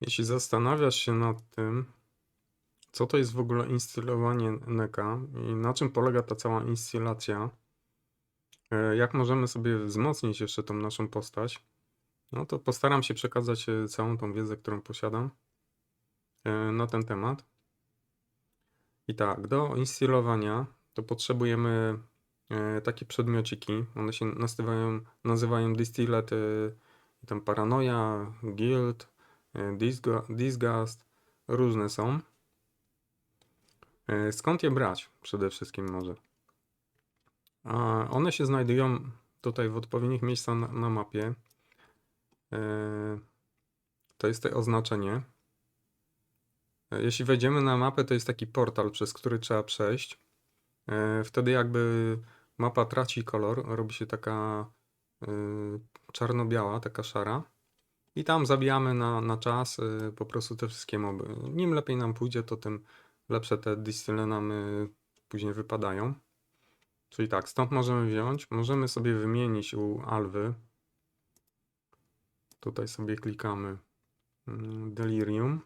Jeśli zastanawiasz się nad tym, co to jest w ogóle instylowanie Neka i na czym polega ta cała instylacja, e, jak możemy sobie wzmocnić jeszcze tą naszą postać, no to postaram się przekazać e, całą tą wiedzę, którą posiadam e, na ten temat. I tak, do instylowania to potrzebujemy takie przedmiociki. One się nazywają, nazywają Distilled, e, i tam Paranoia, Guild, Disgust, różne są. E, Skąd je brać? Przede wszystkim może. One się znajdują tutaj w odpowiednich miejscach na, na mapie. E, To jest to oznaczenie. E, Jeśli wejdziemy na mapę, to jest taki portal, przez który trzeba przejść. E, Wtedy jakby mapa traci kolor, robi się taka czarno-biała, taka szara. I tam zabijamy na, na czas y, po prostu te wszystkie moby. Nim lepiej nam pójdzie, to tym lepsze te distyle nam y, później wypadają. Czyli tak, stąd możemy wziąć, możemy sobie wymienić u Alwy. Tutaj sobie klikamy mm, Delirium.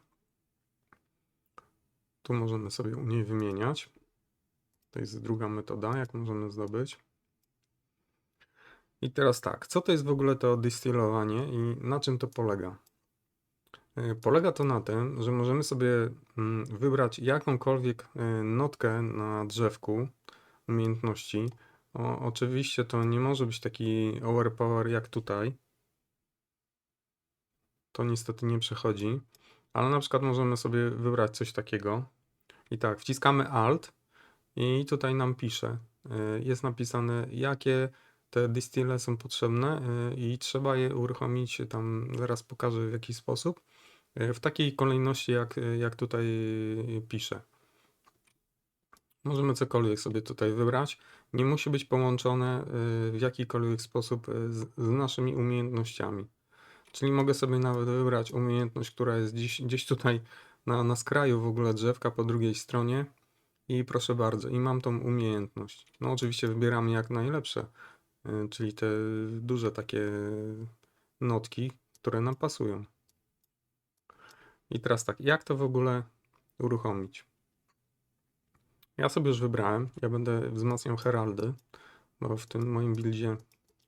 Tu możemy sobie u niej wymieniać. To jest druga metoda, jak możemy zdobyć. I teraz tak, co to jest w ogóle to dystylowanie i na czym to polega? E, Polega to na tym, że możemy sobie mm, wybrać jakąkolwiek e, notkę na drzewku umiejętności. O, oczywiście to nie może być taki overpower jak tutaj. To niestety nie przechodzi, ale na przykład możemy sobie wybrać coś takiego. I tak, wciskamy Alt i tutaj nam pisze, y, jest napisane jakie te distille są potrzebne y, i trzeba je uruchomić, tam zaraz pokażę w jaki sposób, y, w takiej kolejności jak, jak tutaj pisze. Możemy cokolwiek sobie tutaj wybrać. Nie musi być połączone y, w jakikolwiek sposób y, z, z naszymi umiejętnościami. Czyli mogę sobie nawet wybrać umiejętność, która jest gdzieś, gdzieś tutaj na, na skraju w ogóle drzewka po drugiej stronie. I proszę bardzo, i mam tą umiejętność. No oczywiście wybieram jak najlepsze, y, czyli te duże takie notki, które nam pasują. I teraz tak, jak to w ogóle uruchomić? Ja sobie już wybrałem, ja będę wzmacniał heraldy, bo w tym moim buildzie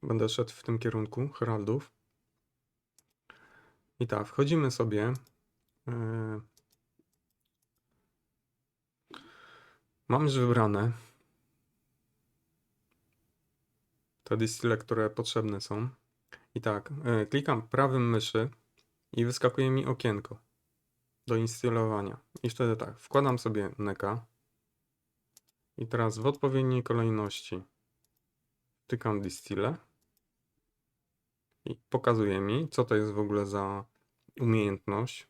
będę szedł w tym kierunku heraldów. I tak, wchodzimy sobie. y, Mam już wybrane te distille, które potrzebne są. I tak, y, klikam prawym myszy i wyskakuje mi okienko do instylowania. I wtedy tak, wkładam sobie neka. I teraz w odpowiedniej kolejności wtykam distille. I pokazuje mi, co to jest w ogóle za umiejętność,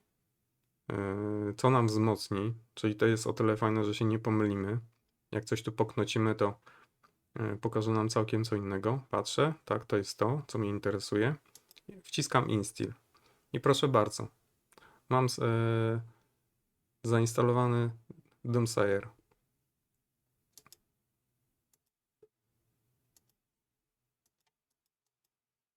yy, co nam wzmocni, czyli to jest o tyle fajne, że się nie pomylimy. Jak coś tu poknocimy, to pokaże nam całkiem co innego. Patrzę, tak, to jest to, co mnie interesuje. Wciskam Instill. I proszę bardzo, mam yy, zainstalowany Doomsayer.